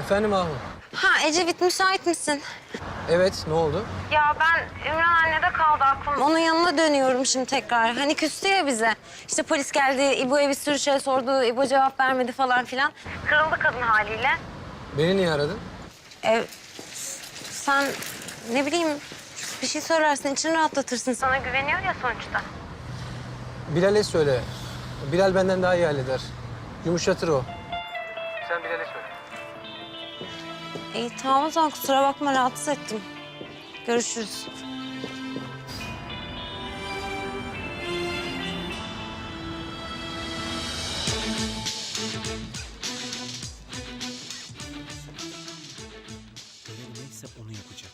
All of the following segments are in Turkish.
Efendim Ahu? Ha Ecevit müsait misin? Evet, ne oldu? Ya ben Ümran annede kaldı aklım. Onun yanına dönüyorum şimdi tekrar. Hani küstü ya bize. İşte polis geldi, İbo'ya bir sürü şey sordu. İbo cevap vermedi falan filan. Kırıldı kadın haliyle. Beni niye aradın? E, sen ne bileyim bir şey söylersin, için rahatlatırsın. Sana güveniyor ya sonuçta. Bilal'e söyle. Bilal benden daha iyi halleder. Yumuşatır o. İyi tamam o zaman kusura bakma rahatsız ettim. Görüşürüz. Görev neyse onu yapacak.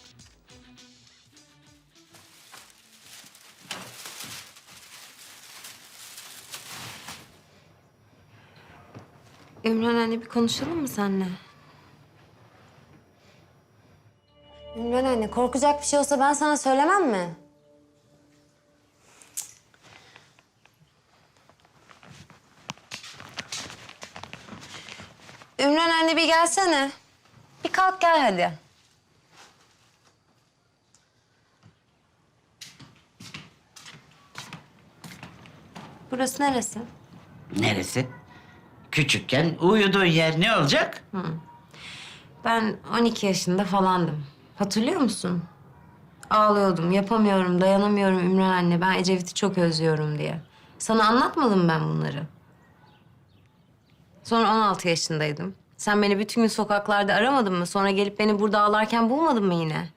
Ümran anne bir konuşalım mı seninle? Ümran anne korkacak bir şey olsa ben sana söylemem mi? Ümran anne bir gelsene. Bir kalk gel hadi. Burası neresi? Neresi? Küçükken uyuduğun yer ne olacak? Ben 12 yaşında falandım. Hatırlıyor musun? Ağlıyordum, yapamıyorum, dayanamıyorum Ümran anne. Ben Ecevit'i çok özlüyorum diye. Sana anlatmadım ben bunları. Sonra 16 yaşındaydım. Sen beni bütün gün sokaklarda aramadın mı? Sonra gelip beni burada ağlarken bulmadın mı yine?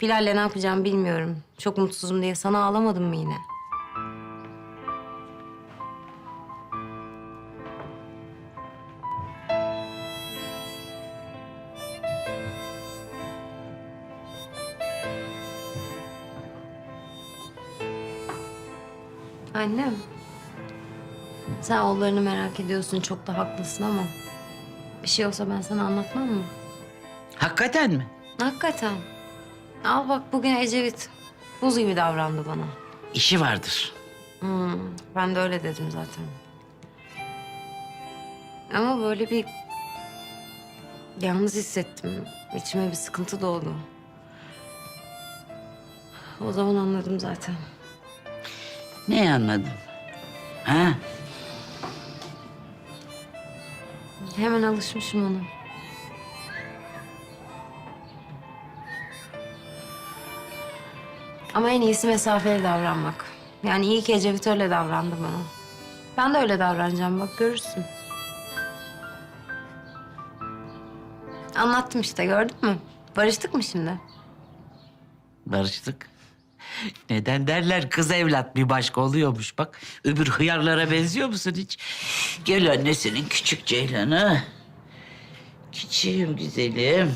Bilal'le ne yapacağımı bilmiyorum. Çok mutsuzum diye sana ağlamadım mı yine? Annem. Sen oğullarını merak ediyorsun. Çok da haklısın ama... Bir şey olsa ben sana anlatmam mı? Hakikaten mi? Hakikaten. Al bak bugün Ecevit buz gibi davrandı bana. İşi vardır. Hmm, ben de öyle dedim zaten. Ama böyle bir yalnız hissettim. İçime bir sıkıntı doğdu. O zaman anladım zaten. Ne anladın? Ha? Hemen alışmışım ona. Ama en iyisi mesafeli davranmak. Yani iyi ki Ecevit öyle davrandı bana. Ben de öyle davranacağım bak görürsün. Anlattım işte gördün mü? Barıştık mı şimdi? Barıştık. Neden derler kız evlat bir başka oluyormuş bak. Öbür hıyarlara benziyor musun hiç? Gel annesinin küçük ceylanı. Küçüğüm güzelim.